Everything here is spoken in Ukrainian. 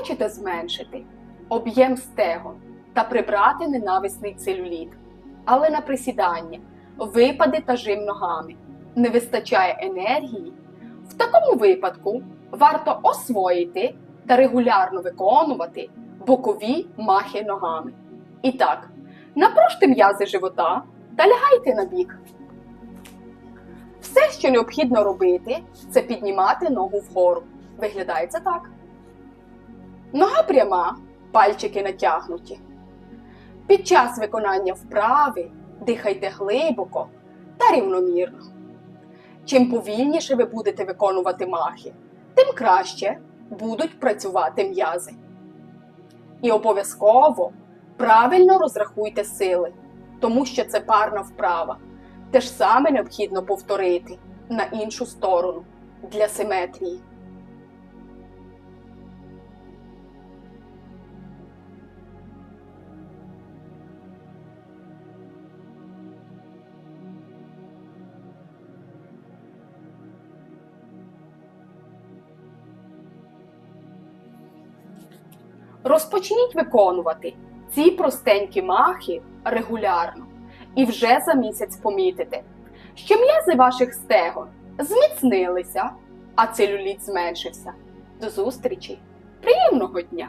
Хочете зменшити об'єм стегон та прибрати ненависний целюліт, але на присідання, випади та жим ногами не вистачає енергії. В такому випадку варто освоїти та регулярно виконувати бокові махи ногами. І так, напружте м'язи живота та лягайте на бік. Все, що необхідно робити, це піднімати ногу вгору. Виглядає це так. Нога пряма, пальчики натягнуті. Під час виконання вправи дихайте глибоко та рівномірно. Чим повільніше ви будете виконувати махи, тим краще будуть працювати м'язи. І обов'язково правильно розрахуйте сили, тому що це парна вправа. Те ж саме необхідно повторити на іншу сторону для симетрії. Розпочніть виконувати ці простенькі махи регулярно і вже за місяць помітите, що м'язи ваших стегон зміцнилися, а целюліт зменшився. До зустрічі! Приємного дня!